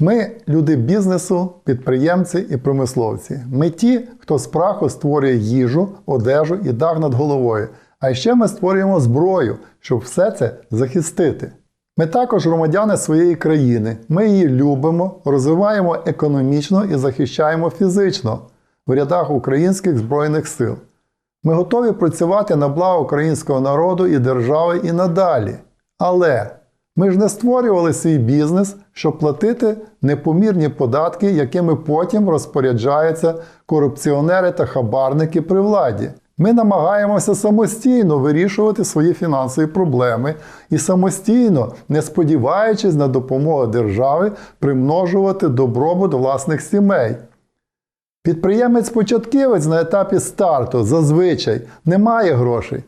Ми люди бізнесу, підприємці і промисловці. Ми ті, хто з праху створює їжу, одежу і дах над головою. А ще ми створюємо зброю, щоб все це захистити. Ми також громадяни своєї країни. Ми її любимо, розвиваємо економічно і захищаємо фізично в рядах українських збройних сил. Ми готові працювати на благо українського народу і держави і надалі. Але ми ж не створювали свій бізнес, щоб платити непомірні податки, якими потім розпоряджаються корупціонери та хабарники при владі. Ми намагаємося самостійно вирішувати свої фінансові проблеми і самостійно, не сподіваючись на допомогу держави, примножувати добробут власних сімей. Підприємець-початківець на етапі старту зазвичай не має грошей,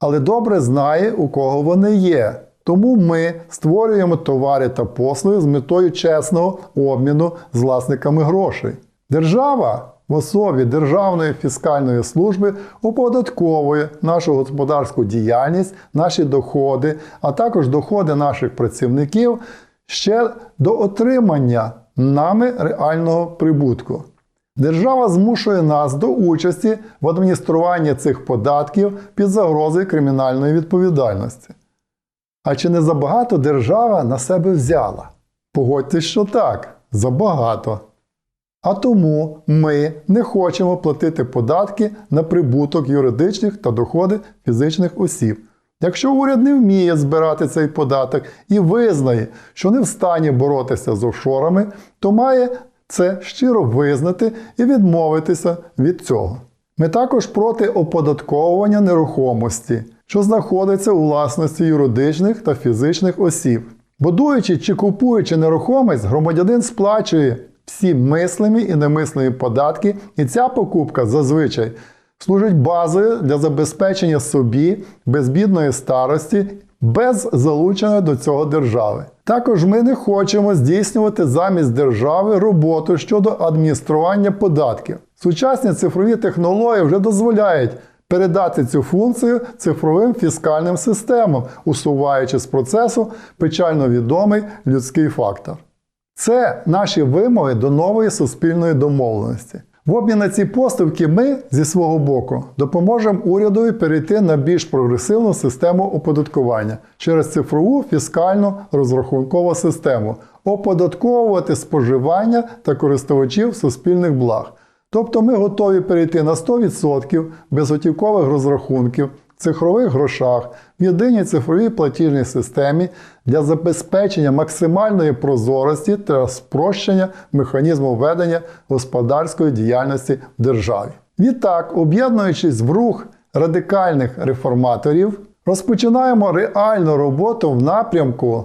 але добре знає, у кого вони є. Тому ми створюємо товари та послуги з метою чесного обміну з власниками грошей. Держава в особі Державної фіскальної служби оподатковує нашу господарську діяльність, наші доходи, а також доходи наших працівників ще до отримання нами реального прибутку. Держава змушує нас до участі в адмініструванні цих податків під загрозою кримінальної відповідальності. А чи не забагато держава на себе взяла? Погодьтесь, що так, забагато. А тому ми не хочемо платити податки на прибуток юридичних та доходи фізичних осіб. Якщо уряд не вміє збирати цей податок і визнає, що не в стані боротися з офшорами, то має це щиро визнати і відмовитися від цього. Ми також проти оподатковування нерухомості, що знаходиться у власності юридичних та фізичних осіб. Будуючи чи купуючи нерухомість, громадянин сплачує всі мислимі і немислимі податки, і ця покупка зазвичай служить базою для забезпечення собі безбідної старості без залучення до цього держави. Також ми не хочемо здійснювати замість держави роботу щодо адміністрування податків. Сучасні цифрові технології вже дозволяють передати цю функцію цифровим фіскальним системам, усуваючи з процесу печально відомий людський фактор. Це наші вимоги до нової суспільної домовленості. В обмін на ці поставки ми зі свого боку допоможемо урядові перейти на більш прогресивну систему оподаткування через цифрову фіскальну розрахункову систему, оподатковувати споживання та користувачів суспільних благ. Тобто ми готові перейти на 100% безготівкових розрахунків цифрових грошах в єдиній цифровій платіжній системі для забезпечення максимальної прозорості та спрощення механізму ведення господарської діяльності в державі. Відтак, об'єднуючись в рух радикальних реформаторів, розпочинаємо реальну роботу в напрямку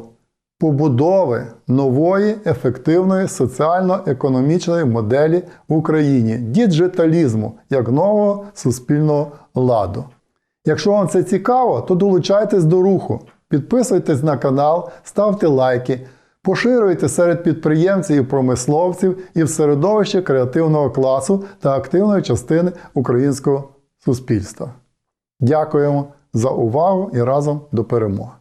побудови нової ефективної соціально-економічної моделі в Україні, діджиталізму як нового суспільного ладу. Якщо вам це цікаво, то долучайтесь до руху, підписуйтесь на канал, ставте лайки, поширюйте серед підприємців і промисловців і в середовищі креативного класу та активної частини українського суспільства. Дякуємо за увагу і разом до перемоги!